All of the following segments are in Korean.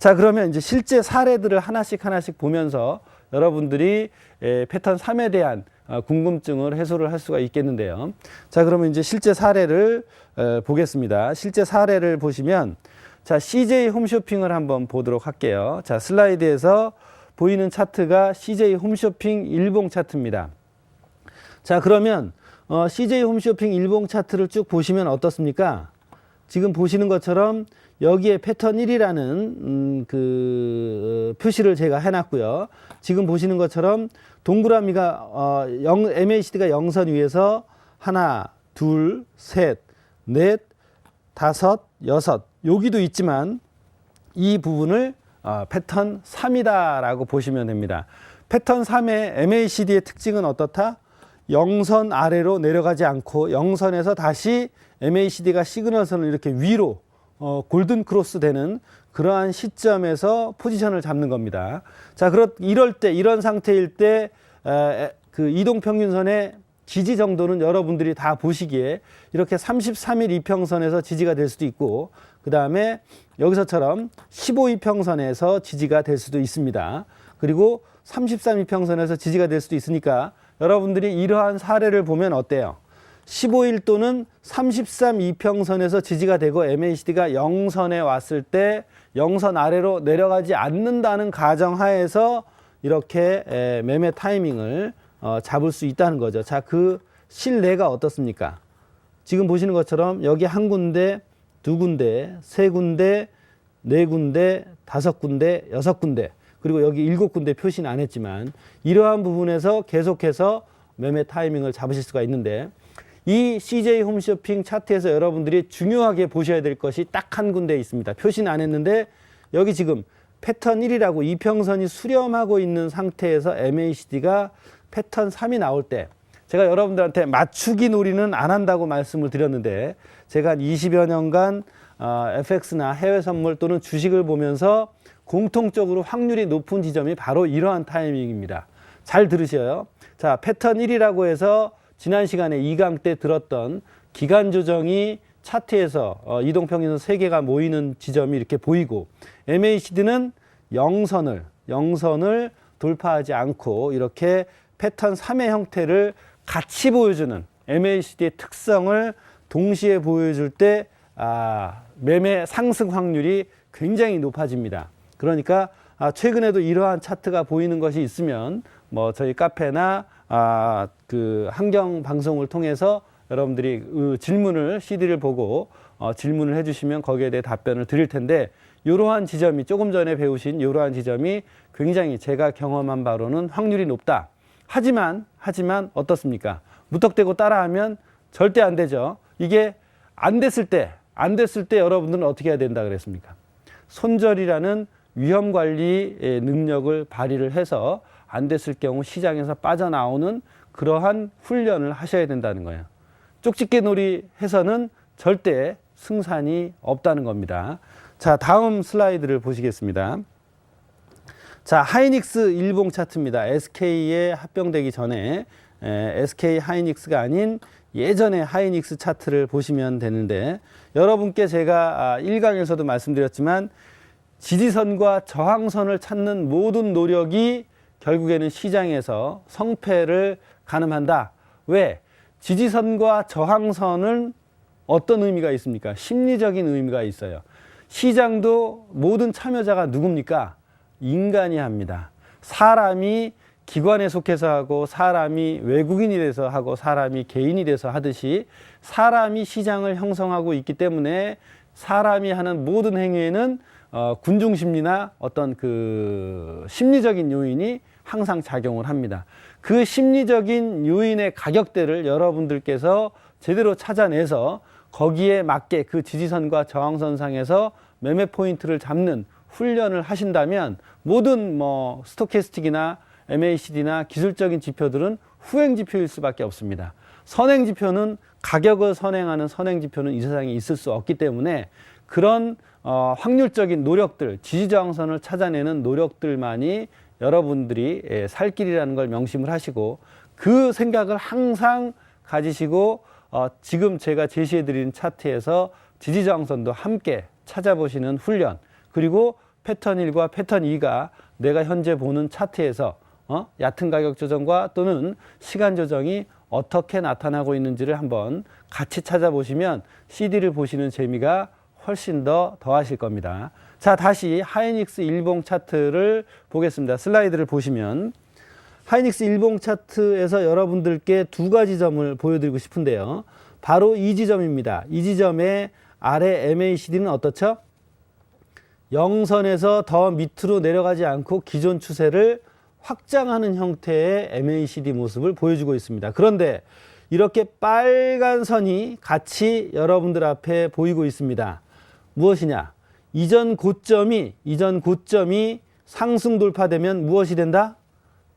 자, 그러면 이제 실제 사례들을 하나씩 하나씩 보면서 여러분들이 에, 패턴 3에 대한 어, 궁금증을 해소를 할 수가 있겠는데요. 자, 그러면 이제 실제 사례를 에, 보겠습니다. 실제 사례를 보시면 자, CJ 홈쇼핑을 한번 보도록 할게요. 자, 슬라이드에서 보이는 차트가 CJ 홈쇼핑 일봉 차트입니다. 자, 그러면 어, CJ 홈쇼핑 일봉 차트를 쭉 보시면 어떻습니까? 지금 보시는 것처럼 여기에 패턴 1이라는 음, 그 어, 표시를 제가 해놨고요. 지금 보시는 것처럼 동그라미가 어, 영, MACD가 영선 위에서 하나, 둘, 셋, 넷, 다섯, 여섯 여기도 있지만 이 부분을 어, 패턴 3이다라고 보시면 됩니다. 패턴 3의 MACD의 특징은 어떻다? 영선 아래로 내려가지 않고 영선에서 다시 MACD가 시그널선을 이렇게 위로 어, 골든 크로스 되는 그러한 시점에서 포지션을 잡는 겁니다. 자, 그렇 이럴 때 이런 상태일 때 그 이동 평균선의 지지 정도는 여러분들이 다 보시기에 이렇게 33일 이평선에서 지지가 될 수도 있고 그 다음에 여기서처럼 15이평선에서 지지가 될 수도 있습니다. 그리고 33이평선에서 지지가 될 수도 있으니까 여러분들이 이러한 사례를 보면 어때요? 15일 또는 33 이평선에서 지지가 되고 MACD가 영선에 왔을 때 영선 아래로 내려가지 않는다는 가정하에서 이렇게 에, 매매 타이밍을 어, 잡을 수 있다는 거죠. 자, 그 실내가 어떻습니까? 지금 보시는 것처럼 여기 한 군데, 두 군데, 세 군데, 네 군데, 다섯 군데, 여섯 군데, 그리고 여기 일곱 군데 표시는 안 했지만 이러한 부분에서 계속해서 매매 타이밍을 잡으실 수가 있는데 이 CJ 홈쇼핑 차트에서 여러분들이 중요하게 보셔야 될 것이 딱 한 군데 있습니다. 표시는 안 했는데 여기 지금 패턴 1이라고 이평선이 수렴하고 있는 상태에서 MACD가 패턴 3이 나올 때 제가 여러분들한테 맞추기 놀이는 안 한다고 말씀을 드렸는데 제가 한 20여 년간 어, FX나 해외 선물 또는 주식을 보면서 공통적으로 확률이 높은 지점이 바로 이러한 타이밍입니다. 잘 들으셔요. 자, 패턴 1이라고 해서 지난 시간에 2강 때 들었던 기간 조정이 차트에서 어, 이동평균선 세 개가 모이는 지점이 이렇게 보이고 MACD는 영선을 영선을 돌파하지 않고 이렇게 패턴 3의 형태를 같이 보여주는 MACD의 특성을 동시에 보여줄 때 아, 매매 상승 확률이 굉장히 높아집니다. 그러니까 아, 최근에도 이러한 차트가 보이는 것이 있으면 뭐 저희 카페나 아, 그 환경 방송을 통해서 여러분들이 그 질문을 CD를 보고 어, 질문을 해주시면 거기에 대해 답변을 드릴 텐데 이러한 지점이 조금 전에 배우신 이러한 지점이 굉장히 제가 경험한 바로는 확률이 높다. 하지만 하지만 어떻습니까? 무턱대고 따라하면 절대 안 되죠. 이게 안 됐을 때 안 됐을 때 여러분들은 어떻게 해야 된다 그랬습니까? 손절이라는 위험 관리 능력을 발휘를 해서 안 됐을 경우 시장에서 빠져나오는 그러한 훈련을 하셔야 된다는 거예요. 쪽집게 놀이 해서는 절대 승산이 없다는 겁니다. 자, 다음 슬라이드를 보시겠습니다. 자, 하이닉스 일봉 차트입니다. SK에 합병되기 전에 에, SK 하이닉스가 아닌 예전의 하이닉스 차트를 보시면 되는데 여러분께 제가 아, 1강에서도 말씀드렸지만 지지선과 저항선을 찾는 모든 노력이 결국에는 시장에서 성패를 가늠한다. 왜? 지지선과 저항선은 어떤 의미가 있습니까? 심리적인 의미가 있어요. 시장도 모든 참여자가 누굽니까? 인간이 합니다. 사람이 기관에 속해서 하고 사람이 외국인이 돼서 하고 사람이 개인이 돼서 하듯이 사람이 시장을 형성하고 있기 때문에 사람이 하는 모든 행위에는 어, 군중 심리나 어떤 그 심리적인 요인이 항상 작용을 합니다. 그 심리적인 요인의 가격대를 여러분들께서 제대로 찾아내서 거기에 맞게 그 지지선과 저항선상에서 매매 포인트를 잡는 훈련을 하신다면 모든 뭐 스토캐스틱이나 MACD나 기술적인 지표들은 후행 지표일 수밖에 없습니다. 선행 지표는 가격을 선행하는 선행 지표는 이 세상에 있을 수 없기 때문에 그런 어, 확률적인 노력들, 지지저항선을 찾아내는 노력들만이 여러분들이 예, 살 길이라는 걸 명심을 하시고 그 생각을 항상 가지시고 어, 지금 제가 제시해 드린 차트에서 지지저항선도 함께 찾아보시는 훈련 그리고 패턴 1과 패턴 2가 내가 현재 보는 차트에서 어? 얕은 가격 조정과 또는 시간 조정이 어떻게 나타나고 있는지를 한번 같이 찾아보시면 CD를 보시는 재미가 훨씬 더 더하실 겁니다. 자, 다시 하이닉스 일봉 차트를 보겠습니다. 슬라이드를 보시면 하이닉스 일봉 차트에서 여러분들께 두 가지 점을 보여드리고 싶은데요. 바로 이 지점입니다. 이 지점의 아래 MACD는 어떻죠? 영선에서 더 밑으로 내려가지 않고 기존 추세를 확장하는 형태의 MACD 모습을 보여주고 있습니다. 그런데 이렇게 빨간 선이 같이 여러분들 앞에 보이고 있습니다. 무엇이냐? 이전 고점이 이전 고점이 상승 돌파되면 무엇이 된다?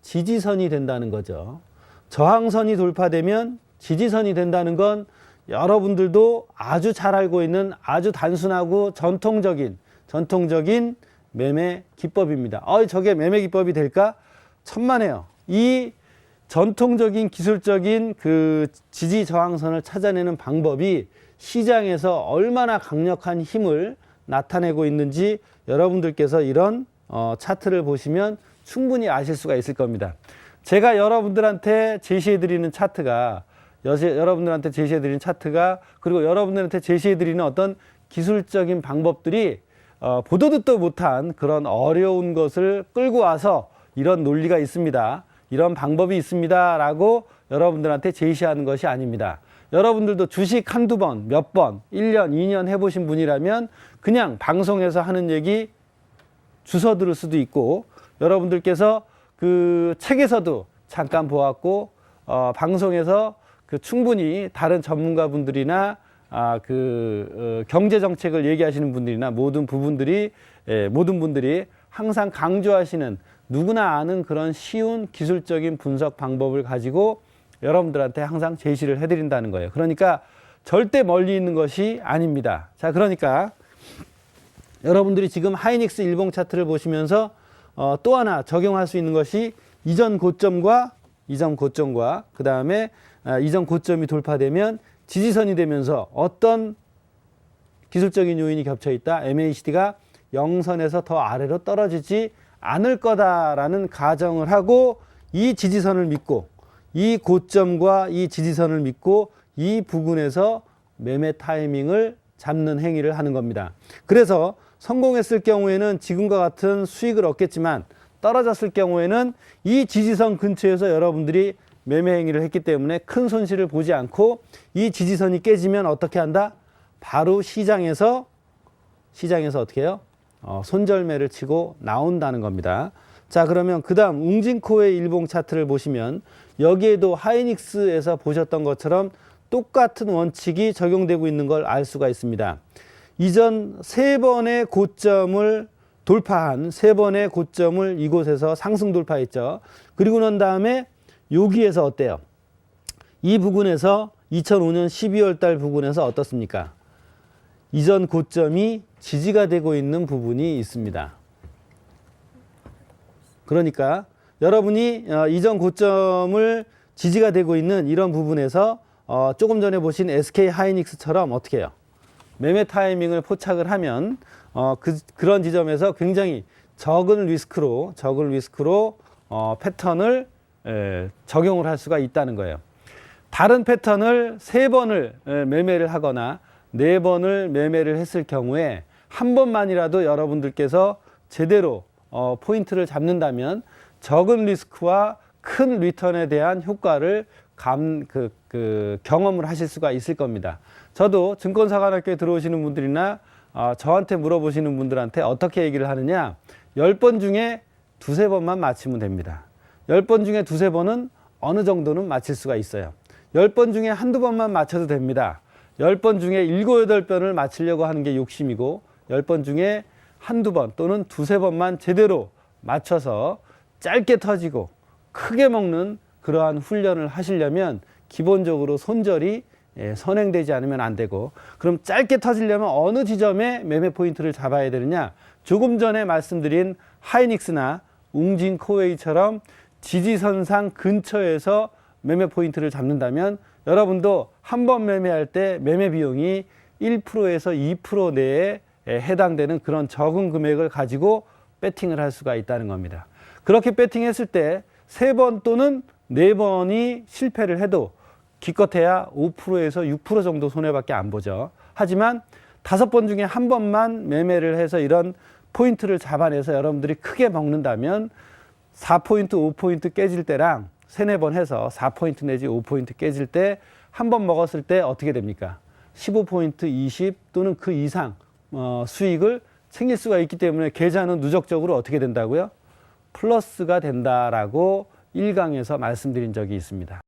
지지선이 된다는 거죠. 저항선이 돌파되면 지지선이 된다는 건 여러분들도 아주 잘 알고 있는 아주 단순하고 전통적인 전통적인 매매 기법입니다. 어, 저게 매매 기법이 될까? 천만에요. 이 전통적인 기술적인 그 지지 저항선을 찾아내는 방법이 시장에서 얼마나 강력한 힘을 나타내고 있는지 여러분들께서 이런 어, 차트를 보시면 충분히 아실 수가 있을 겁니다. 제가 여러분들한테 제시해 드리는 차트가 여러분들한테 제시해 드리는 차트가 그리고 여러분들한테 제시해 드리는 어떤 기술적인 방법들이 어, 보도 듣도 못한 그런 어려운 것을 끌고 와서 이런 논리가 있습니다. 이런 방법이 있습니다. 라고 여러분들한테 제시하는 것이 아닙니다. 여러분들도 주식 한두 번, 몇 번, 1년, 2년 해보신 분이라면 그냥 방송에서 하는 얘기 주워 들을 수도 있고 여러분들께서 그 책에서도 잠깐 보았고 어, 방송에서 그 충분히 다른 전문가분들이나 아, 그 어, 경제 정책을 얘기하시는 분들이나 모든 부분들이 예, 모든 분들이 항상 강조하시는 누구나 아는 그런 쉬운 기술적인 분석 방법을 가지고 여러분들한테 항상 제시를 해드린다는 거예요. 그러니까 절대 멀리 있는 것이 아닙니다. 자, 그러니까 여러분들이 지금 하이닉스 일봉 차트를 보시면서 어, 또 하나 적용할 수 있는 것이 이전 고점과 이전 고점과 그 다음에 아, 이전 고점이 돌파되면 지지선이 되면서 어떤 기술적인 요인이 겹쳐 있다. MACD가 영선에서 더 아래로 떨어지지 않을 거다라는 가정을 하고 이 지지선을 믿고 이 고점과 이 지지선을 믿고 이 부근에서 매매 타이밍을 잡는 행위를 하는 겁니다. 그래서 성공했을 경우에는 지금과 같은 수익을 얻겠지만 떨어졌을 경우에는 이 지지선 근처에서 여러분들이 매매 행위를 했기 때문에 큰 손실을 보지 않고 이 지지선이 깨지면 어떻게 한다? 바로 시장에서 시장에서 어떻게 해요? 어, 손절매를 치고 나온다는 겁니다. 자, 그러면 그 다음 웅진코의 일봉 차트를 보시면 여기에도 하이닉스에서 보셨던 것처럼 똑같은 원칙이 적용되고 있는 걸 알 수가 있습니다. 이전 세 번의 고점을 돌파한 세 번의 고점을 이곳에서 상승 돌파했죠. 그리고 난 다음에 여기에서 어때요? 이 부근에서 2005년 12월 달 부근에서 어떻습니까? 이전 고점이 지지가 되고 있는 부분이 있습니다. 그러니까 여러분이 어, 이전 고점을 지지가 되고 있는 이런 부분에서 어, 조금 전에 보신 SK 하이닉스처럼 어떻게 해요? 매매 타이밍을 포착을 하면 어, 그, 그런 지점에서 굉장히 적은 리스크로 적은 리스크로 어, 패턴을 에, 적용을 할 수가 있다는 거예요. 다른 패턴을 세 번을 에, 매매를 하거나 네 번을 매매를 했을 경우에 한 번만이라도 여러분들께서 제대로 어, 포인트를 잡는다면 적은 리스크와 큰 리턴에 대한 효과를 감, 그, 그 경험을 하실 수가 있을 겁니다. 저도 증권사관학교에 들어오시는 분들이나 어, 저한테 물어보시는 분들한테 어떻게 얘기를 하느냐. 열 번 중에 두세 번만 맞히면 됩니다. 열 번 중에 두세 번은 어느 정도는 맞힐 수가 있어요. 열 번 중에 한두 번만 맞춰도 됩니다. 열 번 중에 일곱, 여덟 번을 맞추려고 하는 게 욕심이고, 열 번 중에 한두 번 또는 두세 번만 제대로 맞춰서 짧게 터지고 크게 먹는 그러한 훈련을 하시려면 기본적으로 손절이 예, 선행되지 않으면 안 되고 그럼 짧게 터지려면 어느 지점에 매매 포인트를 잡아야 되느냐 조금 전에 말씀드린 하이닉스나 웅진 코웨이처럼 지지선상 근처에서 매매 포인트를 잡는다면 여러분도 한 번 매매할 때 매매 비용이 1%에서 2% 내에 에 해당되는 그런 적은 금액을 가지고 배팅을 할 수가 있다는 겁니다. 그렇게 배팅했을 때 세 번 또는 네 번이 실패를 해도 기껏해야 5%에서 6% 정도 손해밖에 안 보죠. 하지만 다섯 번 중에 한 번만 매매를 해서 이런 포인트를 잡아내서 여러분들이 크게 먹는다면 4포인트, 5포인트 깨질 때랑 세네 번 해서 4포인트 내지 5포인트 깨질 때 한 번 먹었을 때 어떻게 됩니까? 15포인트, 20 또는 그 이상 어, 수익을 챙길 수가 있기 때문에 계좌는 누적적으로 어떻게 된다고요? 플러스가 된다라고 1강에서 말씀드린 적이 있습니다.